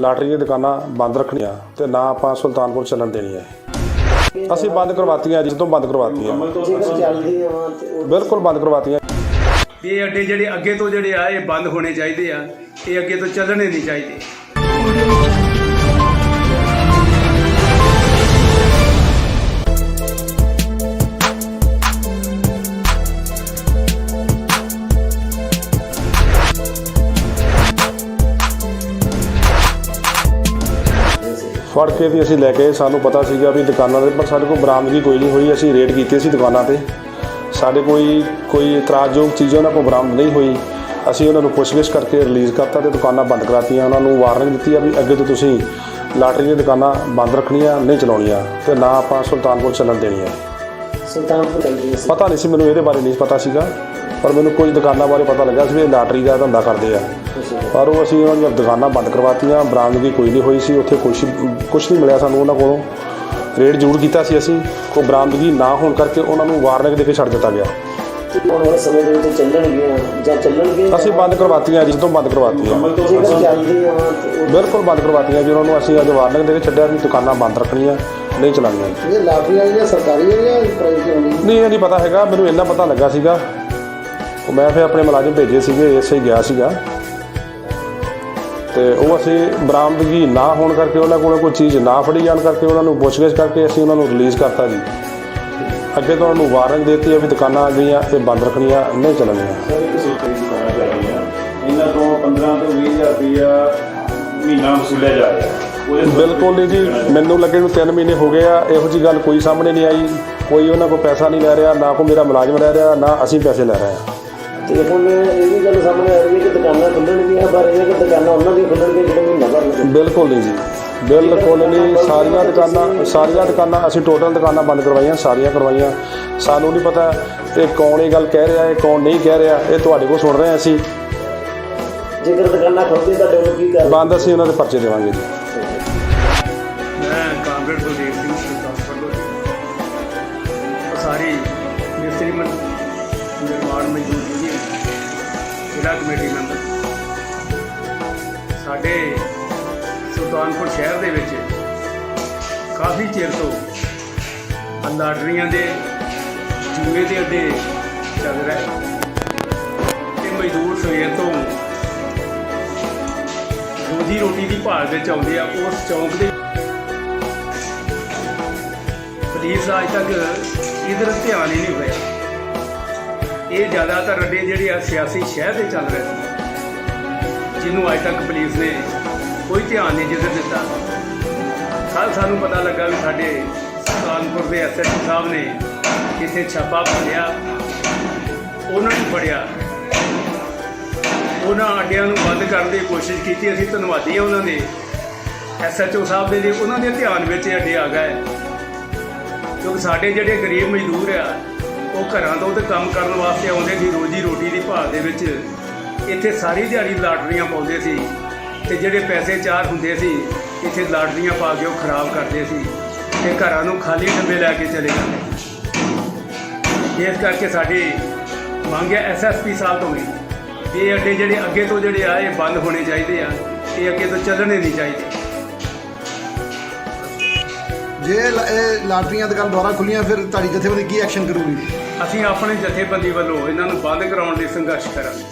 Lottery ਦੀਆਂ ਦੁਕਾਨਾਂ ਬੰਦ ਰੱਖਣੀਆਂ ਤੇ ਨਾ ਆਪਾਂ ਸੁਲਤਾਨਪੁਰ ਚੱਲਣ ਦੇਣੀਆਂ ਅਸੀਂ ਬੰਦ ਕਰਵਾਤੀਆਂ ਜਿਸ ਤੋਂ ਬੰਦ ਕਰਵਾਤੀਆਂ। ਬਿਲਕੁਲ ਬੰਦ ਕਰਵਾਤੀਆਂ। ਇਹ ਅੱਡੇ ਜਿਹੜੇ ਅੱਗੇ ਤੋਂ ਜਿਹੜੇ ਆ ਇਹ ਬੰਦ ਹੋਣੇ ਚਾਹੀਦੇ ਆ। ਇਹ ਅੱਗੇ ਤੋਂ ਚੱਲਣੇ ਨਹੀਂ ਚਾਹੀਦੇ। ਫੜ ਕੇ ਵੀ ਅਸੀਂ ਲੈ ਕੇ ਸਾਨੂੰ ਪਤਾ ਸੀਗਾ ਵੀ ਦੁਕਾਨਾਂ ਦੇ ਪਰ ਸਾਡੇ ਕੋਲ ਬਰਾਮਦਗੀ ਕੋਈ ਨਹੀਂ ਹੋਈ। ਅਸੀਂ ਰੇਡ ਕੀਤੇ ਸੀ ਦੁਕਾਨਾਂ ਤੇ। ਸਾਡੇ ਕੋਈ ਕੋਈ ਇਤਰਾਜ਼ਯੋਗ ਚੀਜ਼ ਉਹਨਾਂ ਕੋਲ ਬਰਾਮਦ ਨਹੀਂ ਹੋਈ। ਅਸੀਂ ਉਹਨਾਂ ਨੂੰ ਪੁੱਛਗਿੱਛ ਕਰਕੇ ਰਿਲੀਜ਼ ਕਰਤਾ ਤੇ ਦੁਕਾਨਾਂ ਬੰਦ ਕਰਾਤੀਆਂ। ਉਹਨਾਂ ਨੂੰ ਵਾਰਨਿੰਗ ਦਿੱਤੀ ਆ ਵੀ ਅੱਗੇ ਤੋਂ ਤੁਸੀਂ ਲਾਟਰੀ ਦੀਆਂ ਦੁਕਾਨਾਂ ਬੰਦ ਰੱਖਣੀਆਂ ਨਹੀਂ ਚਲਾਉਣੀਆਂ। ਤੇ ਨਾ ਆਪਾਂ ਸੁਲਤਾਨਪੁਰ ਚੱਲਣ ਦੇਣੀਆਂ। ਸੁਲਤਾਨਪੁਰ ਚੱਲਦੀ ਸੀ। ਪਤਾ ਨਹੀਂ ਸੀ ਮੈਨੂੰ ਇਹਦੇ ਬਾਰੇ ਨਹੀਂ ਪਤਾ ਸੀਗਾ। ਪਰ ਮੈਨੂੰ ਕੁਝ ਦੁਕਾਨਾਂ ਬਾਰੇ ਪਤਾ ਲੱਗਾ ਸੀ ਵੀ ਇਹ ਲਾਟਰੀ ਦਾ ਧੰਦਾ ਕਰਦੇ ਆ। ਪਰ ਉਹ ਅਸੀਂ ਉਹਨਾਂ ਦੀਆਂ ਦੁਕਾਨਾਂ ਬੰਦ ਕਰਵਾਤੀਆਂ ਬਰਾਮਦਗੀ ਕੋਈ ਨਹੀਂ ਹੋਈ ਸੀ ਉੱਥੇ ਕੁਛ ਕੁਛ ਨਹੀਂ ਮਿਲਿਆ ਸਾਨੂੰ ਉਹਨਾਂ ਕੋਲੋਂ। ਰੇਡ ਜ਼ਰੂਰ ਕੀਤਾ ਸੀ ਅਸੀਂ ਕੋਈ ਬਰਾਮਦਗੀ ਨਾ ਹੋਣ ਕਰਕੇ ਉਹਨਾਂ ਨੂੰ ਵਾਰਨਿੰਗ ਦੇ ਕੇ ਛੱਡ ਦਿੱਤਾ ਗਿਆ। ਵਾਲੇ ਸਮੇਂ ਦੇ ਵਿੱਚ ਜਾਂ ਅਸੀਂ ਬੰਦ ਕਰਵਾਤੀਆਂ ਜਿਸ ਤੋਂ ਬੰਦ ਕਰਵਾਤੀਆਂ। ਬਿਲਕੁਲ ਬੰਦ ਕਰਵਾਤੀਆਂ ਜੀ ਉਹਨਾਂ ਨੂੰ ਅਸੀਂ ਅੱਜ ਵਾਰਨਿੰਗ ਦੇ ਕੇ ਛੱਡਿਆ ਵੀ ਦੁਕਾਨਾਂ ਬੰਦ ਰੱਖਣੀਆਂ ਨਹੀਂ ਚਲਾਉਣੀਆਂ। ਇਹ ਲਾਟਰੀ ਵਾਲੀ ਜਾਂ ਸਰਕਾਰੀ ਹੈ ਜਾਂ ਪ੍ਰਾਈਵੇਟ ਨਹੀਂ ਇਹ ਨਹੀਂ ਪਤਾ ਹੈਗਾ ਮੈਨੂੰ ਇੰਨਾ ਪਤਾ ਲੱਗਾ ਸੀਗਾ। ਉਹ ਮੈਂ ਫਿਰ ਆਪਣੇ ਮੁਲਾਜ਼ਮ ਭੇਜੇ ਸੀਗੇ ਇਸੇ ਹੀ ਗਿਆ ਸੀਗਾ। ਤੇ ਉਹ ਅਸੀਂ ਬਰਾਮਦਗੀ ਨਾ ਹੋਣ ਕਰਕੇ ਉਹਨਾਂ ਕੋਲ ਕੋਈ ਚੀਜ਼ ਨਾ ਫੜੀ ਜਾਣ ਕਰਕੇ ਉਹਨਾਂ ਨੂੰ ਪੁੱਛਗਿੱਛ ਕਰਕੇ ਅਸੀਂ ਉਹਨਾਂ ਨੂੰ ਰਿਲੀਜ਼ ਕਰਤਾ ਜੀ। ਅੱਗੇ ਤੋਂ ਉਹਨੂੰ ਵਾਰਨਿੰਗ ਦਿੱਤੀ ਹੈ ਵੀ ਦੁਕਾਨਾਂ ਜਿਹੜੀਆਂ ਇਹ ਬੰਦ ਰੱਖਣੀਆਂ ਨਹੀਂ ਚੱਲਣੀਆਂ। ਇਹਨਾਂ ਤੋਂ 15 ਤੋਂ 20000 ਰੁਪਇਆ ਮਹੀਨਾ ਵਸੂਲਿਆ ਜਾ ਰਿਹਾ। ਉਹਦੇ ਤੋਂ ਬਿਲਕੁਲ ਨਹੀਂ ਜੀ ਮੈਨੂੰ ਲੱਗੇ ਨੂੰ 3 ਮਹੀਨੇ ਹੋ ਗਏ ਆ ਇਹੋ ਜੀ ਗੱਲ ਕੋਈ ਸਾਹਮਣੇ ਨਹੀਂ ਆਈ। ਕੋਈ ਉਹਨਾਂ ਕੋਲ ਪੈਸਾ ਨਹੀਂ ਲੈ ਰਿਹਾ ਨਾ ਕੋਈ ਮੇਰਾ ਮੁਲਾਜ਼ਮ ਲੈ ਰਿਹਾ ਨਾ ਅਸੀਂ ਪੈਸੇ ਲੈ ਰਹੇ ਹਾਂ। ਤੇ ਹੁਣ ਇਹ ਵੀ ਗੱਲ ਸਾਹਮਣੇ ਆ ਰਹੀ ਹੈ ਕਿ ਦੁਕਾਨਾਂ ਖੁੱਲਣਗੀਆਂ ਪਰ ਇਹ ਹੈ ਕਿ ਦੁਕਾਨਾਂ ਉਹਨਾਂ ਦੀਆਂ ਖੁੱਲਣਗੀਆਂ ਜਿਹੜੇ ਮਹੀਨਾ ਭਰ ਲੱਗਣ ਬਿਲਕੁਲ ਨਹੀਂ ਜੀ। ਬਿਲਕੁਲ ਨਹੀਂ। ਸਾਰੀਆਂ ਦੁਕਾਨਾਂ ਸਾਰੀਆਂ ਦੁਕਾਨਾਂ ਅਸੀਂ ਟੋਟਲ ਦੁਕਾਨਾਂ ਬੰਦ ਕਰਵਾਈਆਂ ਸਾਰੀਆਂ ਕਰਵਾਈਆਂ। ਸਾਨੂੰ ਨਹੀਂ ਪਤਾ ਇਹ ਕੌਣ ਇਹ ਗੱਲ ਕਹਿ ਰਿਹਾ ਹੈ ਕੌਣ ਨਹੀਂ ਕਹਿ ਰਿਹਾ ਇਹ ਤੁਹਾਡੇ ਕੋਲ ਸੁਣ ਰਹੇ ਹਾਂ ਅਸੀਂ। ਜੇਕਰ ਦੁਕਾਨਾਂ ਖੁੱਲਦੀਆਂ ਤੁਹਾਡੇ ਵੱਲੋਂ ਕੀ ਕਰ ਬੰਦ ਅਸੀਂ ਉਹਨਾਂ ਦੇ ਪਰਚੇ ਦੇਵਾਂਗੇ ਜੀ। ਮੈਂ ਕਾਮਰੇਡ ਸਿੰਘ ਸਾਰੀ ਮਿਸਤਰੀ ਨਿਰਮਾਣ ਮਜ਼ਦੂਰ ਯੂਨੀਅਨ ਜ਼ਿਲ੍ਹਾ ਕਮੇਟੀ ਮੈਂਬਰ। ਸਾਡੇ ਸੁਲਤਾਨਪੁਰ ਸ਼ਹਿਰ ਦੇ ਵਿੱਚ ਕਾਫੀ ਚਿਰ ਤੋਂ ਲਾਟਰੀਆਂ ਦੇ ਜੂਏ ਦੇ ਅੱਡੇ ਚੱਲ ਰਿਹਾ ਤੇ ਮਜ਼ਦੂਰ ਸਵੇਰ ਤੋਂ ਰੋਜੀ ਰੋਟੀ ਦੀ ਭਾਲ ਵਿੱਚ ਆਉਂਦੇ ਆ, ਉਸ ਚੌਂਕ ਦੇ ਪੁਲਿਸ ਅੱਜ ਤੱਕ ਇਧਰ ਧਿਆਨ ਹੀ ਨਹੀਂ ਹੋਇਆ। ਇਹ ਜ਼ਿਆਦਾਤਰ ਅੱਡੇ ਜਿਹੜੇ ਆ ਸਿਆਸੀ ਸ਼ਹਿਰ ਦੇ ਚੱਲ ਰਹੇ ਸੀ, ਜਿਹਨੂੰ ਅੱਜ ਤੱਕ ਪੁਲਿਸ ਨੇ ਕੋਈ ਧਿਆਨ ਨਹੀਂ ਜਿੱਧਰ ਦਿੱਤਾ। ਕੱਲ ਸਾਨੂੰ ਪਤਾ ਲੱਗਾ ਵੀ ਸਾਡੇ ਸੁਲਤਾਨਪੁਰ ਦੇ ਐਸਐਸਪੀ ਸਾਹਿਬ ਨੇ ਇੱਥੇ ਛਾਪਾ ਮਾਰਿਆ ਉਹਨਾਂ ਨੂੰ ਫੜਿਆ। ਉਹਨਾਂ ਅੱਡਿਆਂ ਨੂੰ ਬੰਦ ਕਰਨ ਦੀ ਕੋਸ਼ਿਸ਼ ਕੀਤੀ। ਅਸੀਂ ਧੰਨਵਾਦੀ ਹਾਂ ਉਹਨਾਂ ਦੇ। ਐਸਐਚਓ ਸਾਹਿਬ ਦੇ ਜੀ ਉਹਨਾਂ ਦੇ ਧਿਆਨ ਵਿੱਚ ਇਹ ਅੱਡੇ ਆ ਗਏ। ਕਿਉਂਕਿ ਸਾਡੇ ਜਿਹੜੇ ਗਰੀਬ ਮਜ਼ਦੂਰ ਆ ਉਹ ਘਰਾਂ ਤੋਂ ਤੇ ਕੰਮ ਕਰਨ ਵਾਸਤੇ ਆਉਂਦੇ ਸੀ, ਰੋਜੀ ਰੋਟੀ ਦੀ ਭਾਲ ਦੇ ਵਿੱਚ। ਇੱਥੇ ਸਾਰੀ ਦਿਹਾੜੀ ਲਾਟਰੀਆਂ ਪਾਉਂਦੇ ਸੀ ਤੇ ਜਿਹੜੇ ਪੈਸੇ ਚਾਰ ਹੁੰਦੇ ਸੀ, ਇੱਥੇ ਲਾਟਰੀਆਂ ਪਾ ਕੇ ਉਹ ਖਰਾਬ ਕਰਦੇ ਸੀ ਤੇ ਘਰਾਂ ਨੂੰ ਖਾਲੀ ਡੱਬੇ ਲੈ ਕੇ ਚਲੇ ਜਾਂਦੇ ਇਸ ਕਰਕੇ ਸਾਡੀ ਮੰਗ ਹੈ ਐਸਐਸਪੀ ਸਾਹਿਬ ਤੋਂ ਵੀ। ਇਹ ਅੱਡੇ ਜਿਹੜੇ ਅੱਗੇ ਤੋਂ ਜਿਹੜੇ ਆ ਇਹ ਬੰਦ ਹੋਣੇ ਚਾਹੀਦੇ ਆ। ਇਹ ਅੱਗੇ ਤੋਂ ਚੱਲਣੇ ਨਹੀਂ ਚਾਹੀਦੇ। ਜੇ ਇਹ ਲਾਟਰੀਆਂ ਦੁਕਾਨ ਦੁਆਰਾ ਖੁੱਲੀਆਂ, ਫਿਰ ਤੁਹਾਡੀ ਜਥੇਬੰਦੀ ਕੀ ਐਕਸ਼ਨ ਕਰੂਗੀ? ਅਸੀਂ ਆਪਣੇ ਜਥੇਬੰਦੀ ਵੱਲੋਂ ਇਹਨਾਂ ਨੂੰ ਬੰਦ ਕਰਾਉਣ ਲਈ ਸੰਘਰਸ਼ ਕਰਾਂਗੇ।